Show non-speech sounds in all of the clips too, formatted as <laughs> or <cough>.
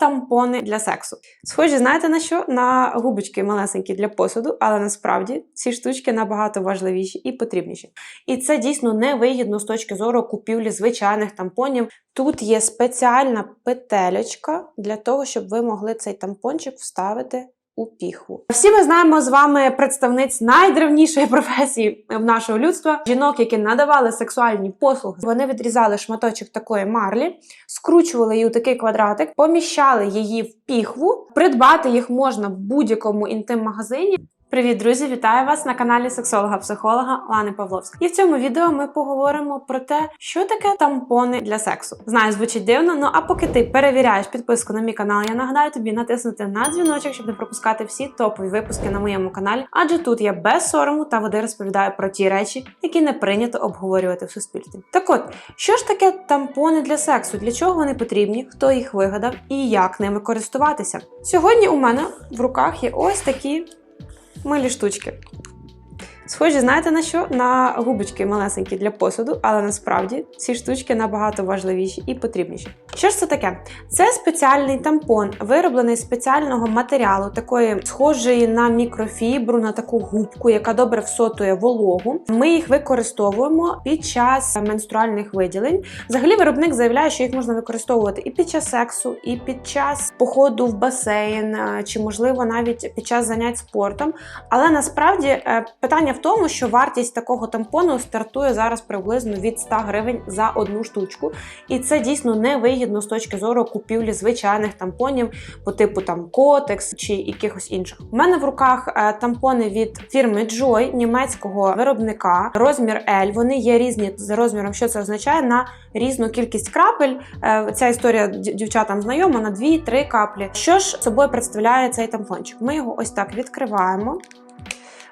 тампони для сексу. Схожі, знаєте на що? На губочки малесенькі для посуду, але насправді ці штучки набагато важливіші і потрібніші. І це дійсно невигідно з точки зору купівлі звичайних тампонів. Тут є спеціальна петелечка для того, щоб ви могли цей тампончик вставити у піхву. Всі ми знаємо з вами представниць найдревнішої професії в нашого людства жінок, які надавали сексуальні послуги. Вони відрізали шматочок такої марлі, скручували її у такий квадратик, поміщали її в піхву. Придбати їх можна в будь-якому інтим-магазині. Привіт, друзі! Вітаю вас на каналі сексолога-психолога Лани Павловська. І в цьому відео ми поговоримо про те, що таке тампони для сексу. Знаю, звучить дивно, ну а поки ти перевіряєш підписку на мій канал, я нагадаю тобі натиснути на дзвіночок, щоб не пропускати всі топові випуски на моєму каналі. Адже тут я без сорому та води розповідаю про ті речі, які не прийнято обговорювати в суспільстві. Так от, що ж таке тампони для сексу? Для чого вони потрібні? Хто їх вигадав і як ними користуватися? Сьогодні у мене в руках є ось такі милі штучки. Схожі, знаєте на що? На губочки малесенькі для посуду, але насправді ці штучки набагато важливіші і потрібніші. Що ж це таке? Це спеціальний тампон, вироблений з спеціального матеріалу, такої схожої на мікрофібру, на таку губку, яка добре всотує вологу. Ми їх використовуємо під час менструальних виділень. Взагалі, виробник заявляє, що їх можна використовувати і під час сексу, і під час походу в басейн, е, чи можливо навіть під час занять спортом. Але насправді е, питання в тому, що вартість такого тампону стартує зараз приблизно від 100 гривень за одну штучку, і це дійсно невигідно з точки зору купівлі звичайних тампонів по типу там Котекс чи якихось інших. У мене в руках е, тампони від фірми Joy, німецького виробника, розмір L. Вони є різні за розміром. Що це означає на різну кількість крапель. Е, Ця історія дівчатам знайома на 2-3 каплі. Що ж собою представляє цей тампончик? Ми його ось так відкриваємо.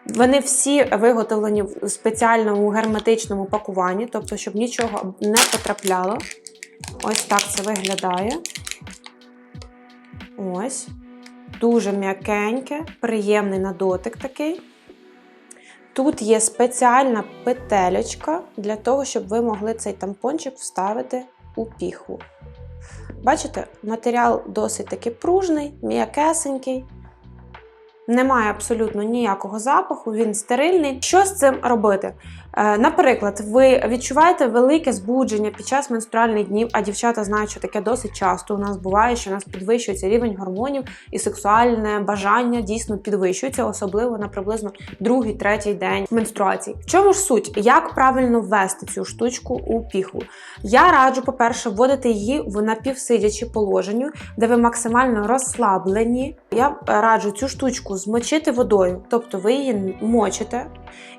Вони всі виготовлені в спеціальному герметичному пакуванні, тобто, щоб нічого не потрапляло. Ось так це виглядає. Ось. Дуже м'якеньке, приємний на дотик такий. Тут є спеціальна петелечка для того, щоб ви могли цей тампончик вставити у піхву. Бачите, матеріал досить таки пружний, м'якесенький. Немає абсолютно ніякого запаху, він стерильний. Що з цим робити? Е, Наприклад, ви відчуваєте велике збудження під час менструальних днів, а дівчата знають, що таке досить часто. У нас буває, що у нас підвищується рівень гормонів і сексуальне бажання дійсно підвищується, особливо на приблизно другий, третій день менструації. В чому ж суть? Як правильно ввести цю штучку у піхву? Я раджу, по-перше, вводити її в напівсидячі положенню, де ви максимально розслаблені. Я раджу цю штучку змочити водою, тобто ви її мочите,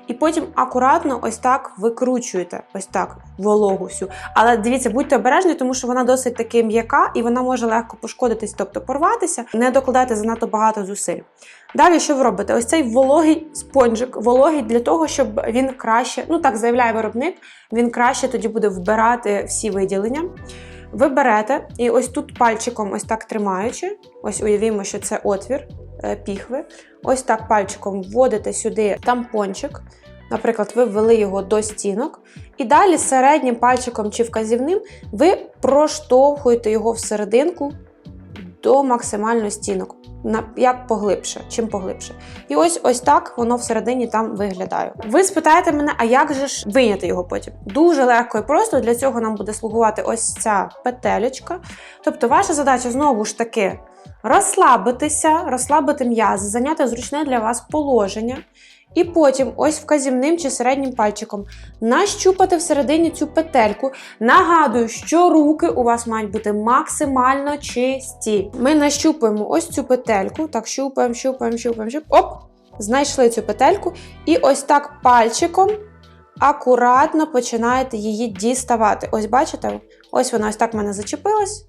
і потім акуратно ось так викручуєте, ось так вологу всю. Але дивіться, будьте обережні, тому що вона досить таки м'яка і вона може легко пошкодитись, тобто порватися. Не докладайте занадто багато зусиль. Далі, що ви робите? Ось цей вологий спонжик, вологий для того, щоб він краще, ну так заявляє виробник, він краще тоді буде вбирати всі виділення. Ви берете і ось тут пальчиком, ось так тримаючи, ось уявімо, що це отвір е, піхви. Ось так пальчиком вводите сюди тампончик. Наприклад, ви ввели його до стінок, і далі середнім пальчиком чи вказівним ви проштовхуєте його всерединку до максимально стінок. На як поглибше, чим поглибше. І ось ось так воно всередині там виглядає. Ви спитаєте мене, а як же ж виняти його потім? Дуже легко і просто для цього нам буде слугувати ось ця петелечка. Тобто, ваша задача знову ж таки розслабитися, розслабити м'язи, зайняти зручне для вас положення. І потім, ось вказівним чи середнім пальчиком, нащупати всередині цю петельку. Нагадую, що руки у вас мають бути максимально чисті. Ми нащупуємо ось цю петельку. Так, щупаємо, щупаємо, щупаємо, щупаємо. Оп! Знайшли цю петельку. І ось так пальчиком акуратно починаєте її діставати. Ось бачите? Ось вона ось так в мене зачепилась.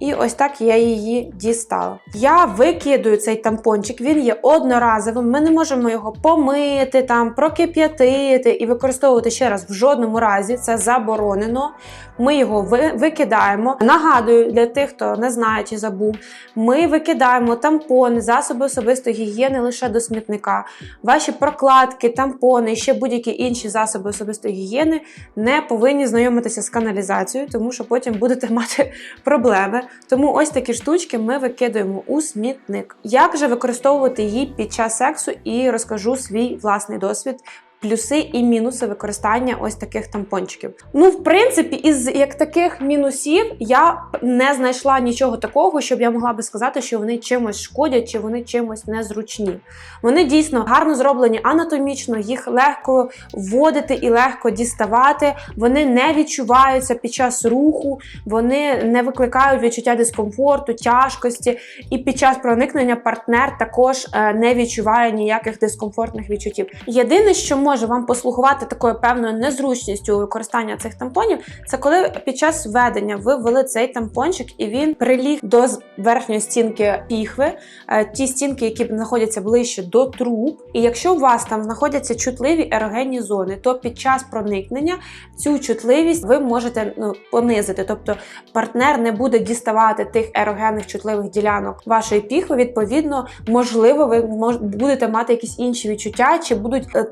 І ось так я її дістала. Я викидаю цей тампончик, він є одноразовим. Ми не можемо його помити, там, прокип'ятити і використовувати ще раз в жодному разі. Це заборонено. Ми його ви- викидаємо. Нагадую для тих, хто не знає чи забув, ми викидаємо тампони, засоби особистої гігієни лише до смітника. Ваші прокладки, тампони і ще будь-які інші засоби особистої гігієни не повинні знайомитися з каналізацією, тому що потім будете мати <laughs> проблеми. Тому ось такі штучки ми викидуємо у смітник. Як же використовувати її під час сексу і розкажу свій власний досвід. Плюси і мінуси використання ось таких тампончиків. Ну, в принципі, із як таких мінусів я не знайшла нічого такого, щоб я могла би сказати, що вони чимось шкодять чи вони чимось незручні. Вони дійсно гарно зроблені анатомічно, їх легко вводити і легко діставати. Вони не відчуваються під час руху, вони не викликають відчуття дискомфорту, тяжкості. І під час проникнення партнер також е, не відчуває ніяких дискомфортних відчуттів. Єдине, що може вам послугувати такою певною незручністю використання цих тампонів, це коли під час введення ви ввели цей тампончик і він приліг до верхньої стінки піхви, е, ті стінки, які знаходяться ближче до труб. І якщо у вас там знаходяться чутливі ерогенні зони, то під час проникнення цю чутливість ви можете ну, понизити. Тобто партнер не буде діставати тих ерогенних чутливих ділянок вашої піхви. Відповідно, можливо, ви будете мати якісь інші відчуття, чи будуть е,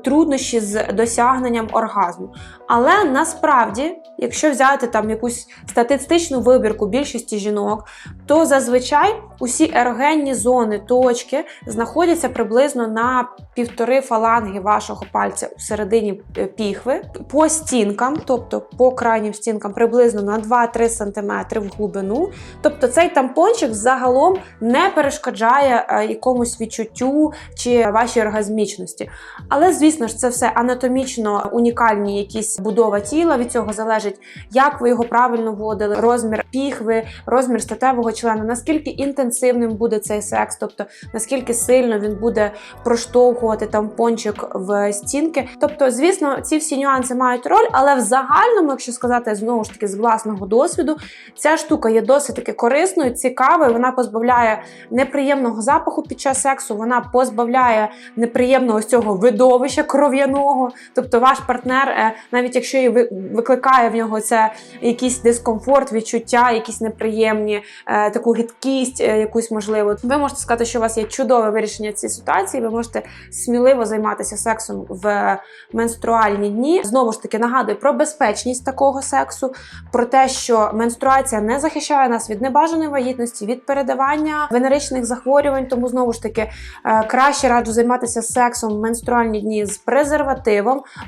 труднощі з досягненням оргазму. Але насправді, якщо взяти там якусь статистичну вибірку більшості жінок, то зазвичай усі ерогенні зони, точки знаходяться приблизно на півтори фаланги вашого пальця у середині е, піхви, по стінкам, тобто по крайнім стінкам, приблизно на 2-3 см в глибину. Тобто цей тампончик загалом не перешкоджає е, якомусь відчуттю чи вашій оргазмічності. Але, звісно ж, це все анатомічно унікальні якісь будова тіла. Від цього залежить, як ви його правильно вводили, розмір піхви, розмір статевого члена, наскільки інтенсивним буде цей секс, тобто наскільки сильно він буде проштовхувати тампончик в стінки. Тобто, звісно, ці всі нюанси мають роль, але в загальному, якщо сказати знову ж таки з власного досвіду, ця штука є досить таки корисною, цікавою. Вона позбавляє неприємного запаху під час сексу, вона позбавляє неприємного цього видовища кров'яного. Тобто, ваш партнер, е, навіть якщо і ви- викликає в нього це якийсь дискомфорт, відчуття, якісь неприємні, е, таку гидкість, е, якусь можливо, ви можете сказати, що у вас є чудове вирішення цієї ситуації. Ви можете сміливо займатися сексом в менструальні дні. Знову ж таки нагадую про безпечність такого сексу, про те, що менструація не захищає нас від небажаної вагітності, від передавання венеричних захворювань. Тому знову ж таки краще раджу займатися сексом в менструальні дні з презервативом,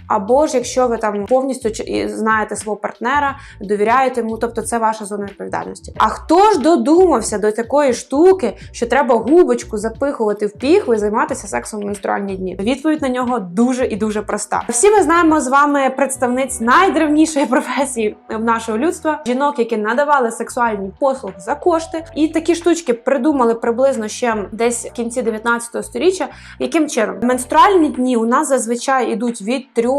або ж якщо ви там повністю знаєте свого партнера, довіряєте йому, тобто це ваша зона відповідальності. А хто ж додумався до такої штуки, що треба губочку запихувати в піхву і займатися сексом в менструальні дні? Відповідь на нього дуже і дуже проста. Всі ми знаємо з вами представниць найдревнішої професії в нашого людства жінок, які надавали сексуальні послуги за кошти, і такі штучки придумали приблизно ще десь в кінці 19 століття. Яким чином менструальні дні у нас зазвичай ідуть від 3,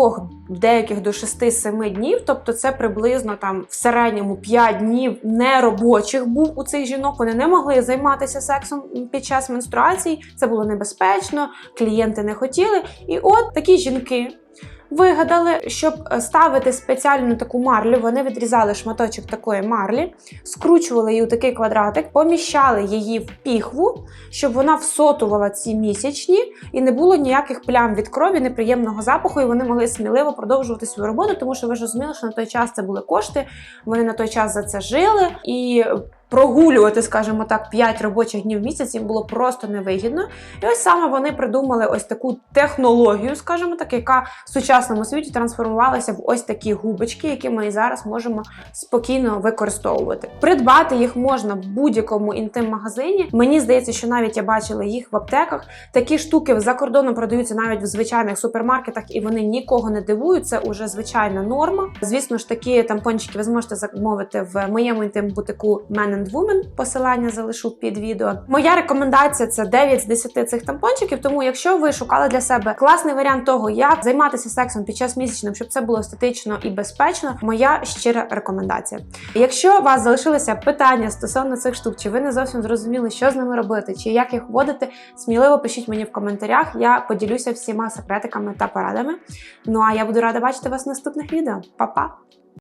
деяких до 6-7 днів, тобто це приблизно там в середньому 5 днів неробочих був у цих жінок. Вони не могли займатися сексом під час менструацій. Це було небезпечно, клієнти не хотіли. І от такі жінки. Вигадали, щоб ставити спеціальну таку марлю, вони відрізали шматочок такої марлі, скручували її у такий квадратик, поміщали її в піхву, щоб вона всотувала ці місячні і не було ніяких плям від крові, неприємного запаху, і вони могли сміливо продовжувати свою роботу, тому що ви ж розуміли, що на той час це були кошти, вони на той час за це жили і. Прогулювати, скажімо так, 5 робочих днів в місяць їм було просто невигідно. І ось саме вони придумали ось таку технологію, скажімо так, яка в сучасному світі трансформувалася в ось такі губочки, які ми і зараз можемо спокійно використовувати. Придбати їх можна в будь-якому інтим-магазині. Мені здається, що навіть я бачила їх в аптеках. Такі штуки за кордоном продаються навіть в звичайних супермаркетах, і вони нікого не дивують. Це уже звичайна норма. Звісно ж, такі тампончики ви зможете замовити в моєму інтим-бутику Men and Women. Посилання залишу під відео. Моя рекомендація це 9 з 10 цих тампончиків. Тому, якщо ви шукали для себе класний варіант того, як займатися сексом під час місячним, щоб це було естетично і безпечно, моя щира рекомендація. Якщо у вас залишилися питання стосовно цих штук, чи ви не зовсім зрозуміли, що з ними робити, чи як їх вводити, сміливо пишіть мені в коментарях. Я поділюся всіма секретиками та порадами. Ну а я буду рада бачити вас в наступних відео. Па-па!